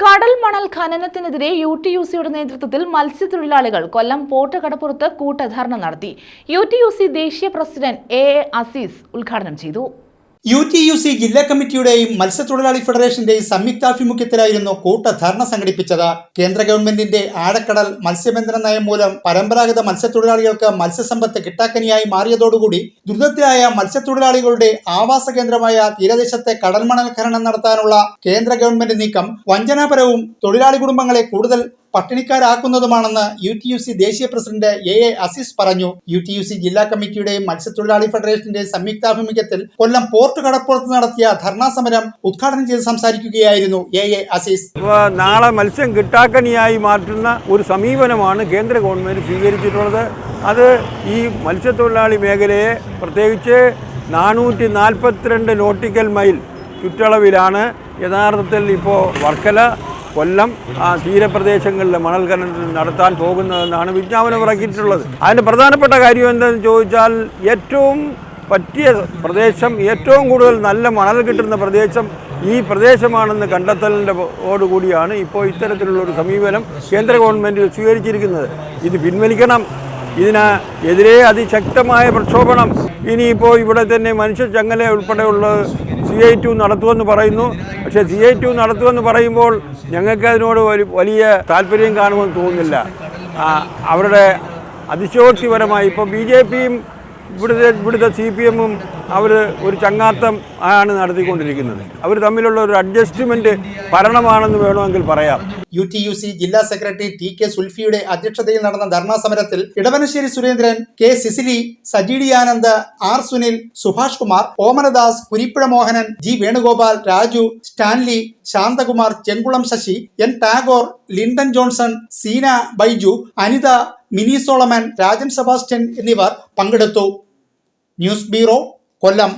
കടൽ മണൽ ഖനനത്തിനെതിരെ U T U സിയുടെ നേതൃത്വത്തിൽ മത്സ്യത്തൊഴിലാളികൾ കൊല്ലം പോർട്ട് കടപ്പുറത്ത് കൂട്ടധർണ നടത്തി. യു ടി യു സി ദേശീയ പ്രസിഡന്റ് എ എ അസീസ് ഉദ്ഘാടനം ചെയ്തു. യു ടി യു സി ജില്ലാ കമ്മിറ്റിയുടെയും മത്സ്യത്തൊഴിലാളി ഫെഡറേഷന്റെയും സംയുക്താഭിമുഖ്യത്തിലായിരുന്നു കൂട്ടധർണ സംഘടിപ്പിച്ചത്. കേന്ദ്ര ഗവൺമെന്റിന്റെ ആഴക്കടൽ മത്സ്യബന്ധന നയം മൂലം പരമ്പരാഗത മത്സ്യത്തൊഴിലാളികൾക്ക് മത്സ്യസമ്പത്ത് കിട്ടാക്കനിയായി മാറിയതോടുകൂടി ദുരിതത്തിലായ മത്സ്യത്തൊഴിലാളികളുടെ ആവാസ കേന്ദ്രമായ തീരദേശത്തെ കടൽമണൽ ഖനനം നടത്താനുള്ള കേന്ദ്ര ഗവൺമെന്റ് നീക്കം വഞ്ചനാപരവും തൊഴിലാളി കുടുംബങ്ങളെ കൂടുതൽ പട്ടിണിക്കാരാക്കുന്നതുമാണെന്ന് യു ടി യു സി ദേശീയ പ്രസിഡന്റ് എ എ അസീസ് പറഞ്ഞു. യു ടി യു സി ജില്ലാ കമ്മിറ്റിയുടെയും മത്സ്യത്തൊഴിലാളി ഫെഡറേഷന്റെയും സംയുക്താഭിമുഖ്യത്തിൽ കൊല്ലം പോർട്ട് കടപ്പുറത്ത് നടത്തിയ ധർണാ സമരം ഉദ്ഘാടനം ചെയ്ത് സംസാരിക്കുകയായിരുന്നു എ എ അസീസ്. നാളെ മത്സ്യം കിട്ടാക്കനിയായി മാറ്റുന്ന ഒരു സമീപനമാണ് കേന്ദ്ര ഗവൺമെന്റ് സ്വീകരിച്ചിട്ടുള്ളത്. അത് ഈ മത്സ്യത്തൊഴിലാളി മേഖലയെ പ്രത്യേകിച്ച് നാനൂറ്റി നാൽപ്പത്തിരണ്ട് നോട്ടിക്കൽ മൈൽ ചുറ്റളവിലാണ്. യഥാർത്ഥത്തിൽ ഇപ്പോൾ വർക്കല കൊല്ലം ആ തീരപ്രദേശങ്ങളിൽ മണൽ ഖനനം നടത്താൻ പോകുന്നതെന്നാണ് വിജ്ഞാപനം ഇറക്കിയിട്ടുള്ളത്. അതിന്റെ പ്രധാനപ്പെട്ട കാര്യം എന്താണെന്ന് ചോദിച്ചാൽ ഏറ്റവും പറ്റിയ പ്രദേശം ഏറ്റവും കൂടുതൽ നല്ല മണൽ കിട്ടുന്ന പ്രദേശം ഈ പ്രദേശമാണെന്ന് കണ്ടെത്തലിന്റെ ഓടുകൂടിയാണ് ഇപ്പോൾ ഇത്തരത്തിലുള്ള ഒരു സമീപനം കേന്ദ്ര ഗവൺമെന്റ് സ്വീകരിച്ചിരിക്കുന്നത്. ഇത് പിൻവലിക്കണം. ഇതിന് എതിരെ അതിശക്തമായ പ്രക്ഷോഭണം. ഇനിയിപ്പോൾ ഇവിടെ തന്നെ മനുഷ്യ ചങ്ങല ഉൾപ്പെടെയുള്ള സി ഐ ടു നടത്തുമെന്ന് പറയുന്നു. പക്ഷേ സി ഐ ടു നടത്തുമെന്ന് പറയുമ്പോൾ ഞങ്ങൾക്ക് അതിനോട് വലി- വലിയ താല്പര്യം കാണുമെന്ന് തോന്നുന്നില്ല. അവരുടെ അതിശോക്തിപരമായി ഇപ്പോൾ ബി ജെ പിയും ഇവിടുത്തെ ഇവിടുത്തെ സി പി എമ്മും അവർ ഒരു ചങ്ങാത്തം ആണ് നടത്തിക്കൊണ്ടിരിക്കുന്നത്. അവർ തമ്മിലുള്ള ഒരു അഡ്ജസ്റ്റ്മെന്റ് ഭരണമാണെന്ന് വേണമെങ്കിൽ പറയാം. യു ടി യു സി ജില്ലാ സെക്രട്ടറി ടി കെ സുൽഫിയുടെ അധ്യക്ഷതയിൽ നടന്ന ധർണാ സമരത്തിൽ Edavanassery Surendran K Cicily Saji Anand R Sunil Subhash Kumar Omanadas Kurippuzha Mohanan G Venugopal Raju Stanley Santhakumar Chenkulam Sasi N Tagore Linton Johnson Seena Baiju Anitha Mini Solomon Rajan Sebastian എന്നിവർ പങ്കെടുത്തു. News bureau കൊല്ലം